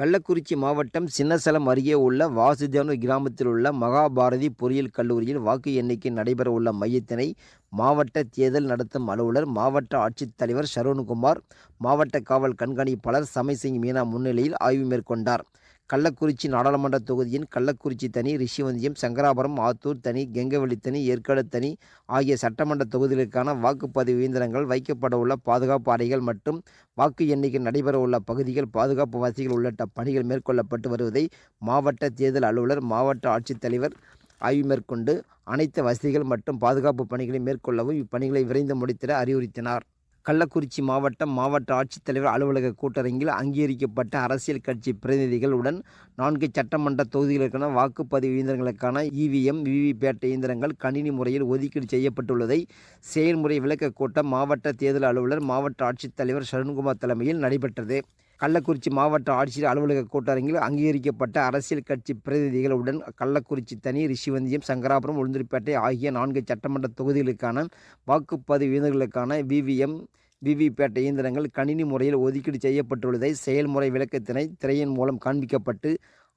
கள்ளக்குறிச்சி மாவட்டம் சின்னசலம் அருகே உள்ள வாசுதேவனூர் கிராமத்தில் உள்ள மகாபாரதி பொறியியல் கல்லூரியில் வாக்கு எண்ணிக்கை நடைபெற உள்ள மையத்தினை மாவட்ட தேர்தல் நடத்தும் அலுவலர் மாவட்ட ஆட்சித்தலைவர் சரவண்குமார் மாவட்ட காவல் கண்காணிப்பாளர் சமைசிங் மீனா முன்னிலையில் ஆய்வு மேற்கொண்டார். கள்ளக்குறிச்சி நாடாளுமன்ற தொகுதியின் கள்ளக்குறிச்சி தனி ரிஷிவந்தியம் சங்கராபுரம் ஆத்தூர் தனி கெங்கவெளி தனி ஏற்காடு தனி ஆகிய சட்டமன்ற தொகுதிகளுக்கான வாக்குப்பதிவு இயந்திரங்கள் வைக்கப்பட உள்ள பாதுகாப்பு அறைகள் மற்றும் வாக்கு எண்ணிக்கை நடைபெற உள்ள பகுதிகள் பாதுகாப்பு வசதிகள் உள்ளிட்ட பணிகள் மேற்கொள்ளப்பட்டு வருவதை மாவட்ட தேர்தல் அலுவலர் மாவட்ட ஆட்சித்தலைவர் ஆய்வு மேற்கொண்டு அனைத்து வசதிகள் மற்றும் பாதுகாப்பு பணிகளை மேற்கொள்ளவும் இப்பணிகளை விரைந்து முடித்திட அறிவுறுத்தினார். கள்ளக்குறிச்சி மாவட்டம் மாவட்ட ஆட்சித்தலைவர் அலுவலக கூட்டரங்கில் அங்கீகரிக்கப்பட்ட அரசியல் கட்சி பிரதிநிதிகளுடன் நான்கு சட்டமன்ற தொகுதிகளுக்கான வாக்குப்பதிவு இயந்திரங்களுக்கான இவிஎம் விவிபேட் இயந்திரங்கள் கணினி முறையில் ஒதுக்கீடு செய்யப்பட்டுள்ளதை செயல்முறை விளக்க கூட்டம் மாவட்ட தேர்தல் அலுவலர் மாவட்ட ஆட்சித்தலைவர் சரண்குமார் தலைமையில் நடைபெற்றது. கள்ளக்குறிச்சி மாவட்ட ஆட்சியர் அலுவலக கூட்டரங்கில் அங்கீகரிக்கப்பட்ட அரசியல் கட்சி பிரதிநிதிகளுடன் கள்ளக்குறிச்சி தனி ரிஷிவந்தியம் சங்கராபுரம் உளுந்தூர்பேட்டை ஆகிய நான்கு சட்டமன்ற தொகுதிகளுக்கான வாக்குப்பதிவு இயந்திரங்களுக்கான விவிஎம் விவிபேட் இயந்திரங்கள் கணினி முறையில் ஒதுக்கீடு செய்யப்பட்டுள்ளதை செயல்முறை விளக்கத்தினை திரையின் மூலம் காண்பிக்கப்பட்டு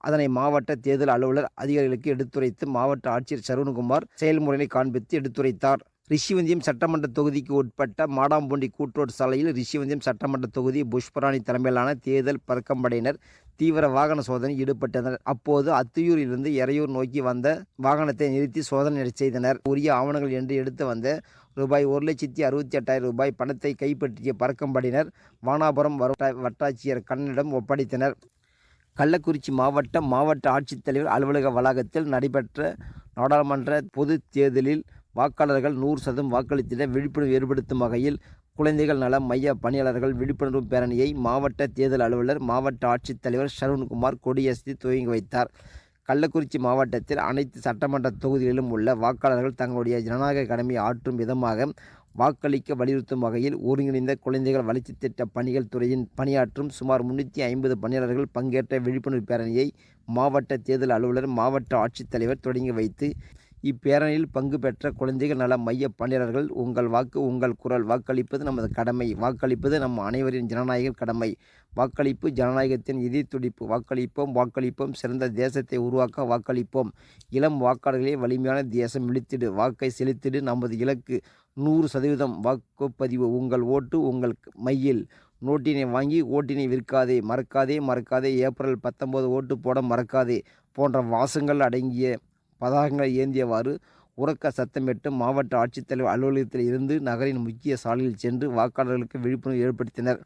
அதனை மாவட்ட தேர்தல் அலுவலர் அதிகாரிகளுக்கு எடுத்துரைத்து மாவட்ட ஆட்சியர் சரவணகுமார் செயல்முறையை காண்பித்து எடுத்துரைத்தார். ரிஷிவந்தியம் சட்டமன்ற தொகுதிக்கு உட்பட்ட மாடாம்பூண்டி கூட்ரோடு சாலையில் ரிஷிவந்தியம் சட்டமன்ற தொகுதி புஷ்பராணி தலைமையிலான தேர்தல் பறக்கம்படையினர் தீவிர வாகன சோதனை ஈடுபட்டனர். அப்போது அத்தியூரிலிருந்து எறையூர் நோக்கி வந்த வாகனத்தை நிறுத்தி சோதனை செய்தனர். உரிய ஆவணங்கள் என்று எடுத்து வந்த ரூபாய் ஒரு லட்சத்தி அறுபத்தி எட்டாயிரம் ரூபாய் பணத்தை கைப்பற்றிய பறக்கம்படையினர் வானாபுரம் வட்டாட்சியர் கண்ணனிடம் ஒப்படைத்தனர். கள்ளக்குறிச்சி மாவட்டம் மாவட்ட ஆட்சித்தலைவர் அலுவலக வளாகத்தில் நடைபெற்ற நாடாளுமன்ற பொது தேர்தலில் வாக்காளர்கள் நூறு சதம் வாக்களித்திட விழிப்புணர்வு ஏற்படுத்தும் வகையில் குழந்தைகள் நல மைய பணியாளர்கள் விழிப்புணர்வு பேரணியை மாவட்ட தேர்தல் அலுவலர் மாவட்ட ஆட்சித்தலைவர் சரவண்குமார் கொடியசைத்து துவங்கி வைத்தார். கள்ளக்குறிச்சி மாவட்டத்தில் அனைத்து சட்டமன்ற தொகுதிகளிலும் உள்ள வாக்காளர்கள் தங்களுடைய ஜனநாயக கடமையை ஆற்றும் விதமாக வாக்களிக்க வலியுறுத்தும் வகையில் ஒருங்கிணைந்த குழந்தைகள் வளர்ச்சி திட்ட பணிகள் துறையின் பணியாற்றும் சுமார் முன்னூற்றி ஐம்பது பணியாளர்கள் பங்கேற்ற விழிப்புணர்வு பேரணியை மாவட்ட தேர்தல் அலுவலர் மாவட்ட ஆட்சித்தலைவர் தொடங்கி வைத்து இப்பேரணியில் பங்கு பெற்ற குழந்தைகள் நல மைய பணியாளர்கள் உங்கள் வாக்கு உங்கள் குரல் வாக்களிப்பது நமது கடமை. வாக்களிப்பது நம் அனைவரின் ஜனநாயக கடமை. வாக்களிப்பு ஜனநாயகத்தின் இதய துடிப்பு. வாக்களிப்போம் வாக்களிப்போம். சிறந்த தேசத்தை உருவாக்க வாக்களிப்போம். இளம் வாக்காளர்களே வலிமையான தேசம் இழுத்திடு. வாக்கை செலுத்திடு நமது இலக்கு. நூறு சதவீதம் வாக்குப்பதிவு. உங்கள் ஓட்டு உங்கள் மையில். நோட்டினை வாங்கி ஓட்டினை விற்காதே மறக்காதே மறக்காதே. ஏப்ரல் பத்தொம்போது ஓட்டு போட மறக்காதே போன்ற வாசங்கள் அடங்கிய பதாகங்களை ஏந்தியவாறு உறக்க சத்தமிட்டு மாவட்ட ஆட்சித்தலைவர் அலுவலகத்தில் இருந்து நகரின் முக்கிய சாலையில் சென்று வாக்காளர்களுக்கு விழிப்புணர்வு ஏற்படுத்தினர்.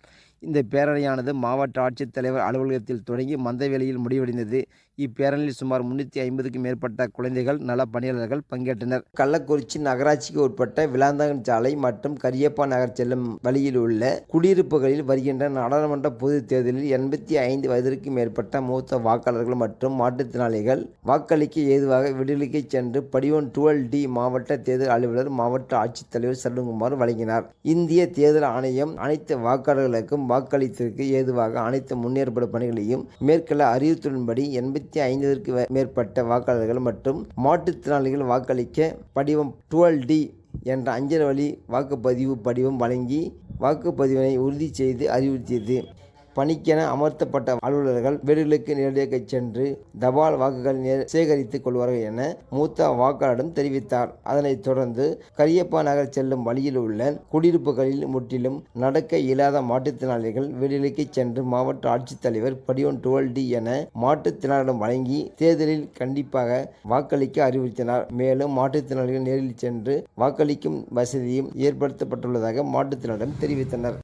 இந்த பேரணியானது மாவட்ட ஆட்சித்தலைவர் அலுவலகத்தில் தொடங்கி மந்தவேளையில் முடிவடைந்தது. இப்பேரணியில் சுமார் முன்னூற்றி ஐம்பதுக்கும் மேற்பட்ட குழந்தைகள் நல பணியாளர்கள் பங்கேற்றனர். கள்ளக்குறிச்சி நகராட்சிக்கு உட்பட்ட விளாந்தகன் சாலை மற்றும் கரியப்பா நகர் செல்லும் வழியில் உள்ள குடியிருப்புகளில் வருகின்ற நாடாளுமன்ற பொதுத் தேர்தலில் எண்பத்தி ஐந்து வயதிற்கும் மேற்பட்ட மூத்த வாக்காளர்கள் மற்றும் மாற்றுத்திறனாளிகள் வாக்களிக்க ஏதுவாக விடுதலைக்கு சென்று படிவன் டுவெல் டி மாவட்ட தேர்தல் அலுவலர் மாவட்ட ஆட்சித்தலைவர் செல்வகுமார் வழங்கினார். இந்திய தேர்தல் ஆணையம் அனைத்து வாக்காளர்களுக்கும் வாக்களித்திற்கு ஏதுவாக அனைத்து முன்னேற்பாடு பணிகளையும் மேற்கொள்ள அறிவித்துள்ளபடி எண்பத்தி ஐந்திற்கு மேற்பட்ட வாக்காளர்கள் மற்றும் மாற்றுத்திறனாளிகள் வாக்களிக்க படிவம் டுவெல் டி என்ற அஞ்சல் வழி வாக்குப்பதிவு படிவம் வழங்கி வாக்குப்பதிவினை உறுதி செய்து அறிவுறுத்தியது. பணிக்கென அமர்த்தப்பட்ட அலுவலர்கள் வீடுகளுக்கு நேரடியாக சென்று தபால் வாக்குகள் சேகரித்துக் கொள்வார்கள் என மூத்த வாக்காளரிடம் தெரிவித்தார். அதனைத் தொடர்ந்து கரியப்பா நகர் செல்லும் வழியில் உள்ள குடியிருப்புகளில் முற்றிலும் நடக்க இயலாத மாற்றுத்திறனாளிகள் வீடுகளுக்கு சென்று மாவட்ட ஆட்சித்தலைவர் படியோன் டுவெல் டி என மாற்றுத்திறனாளிடம் வழங்கி தேர்தலில் கண்டிப்பாக வாக்களிக்க அறிவுறுத்தினார். மேலும் மாற்றுத்திறனாளிகள் நேரில் சென்று வாக்களிக்கும் வசதியும் ஏற்படுத்தப்பட்டுள்ளதாக மாற்றுத்திறனாளிடம் தெரிவித்தனர்.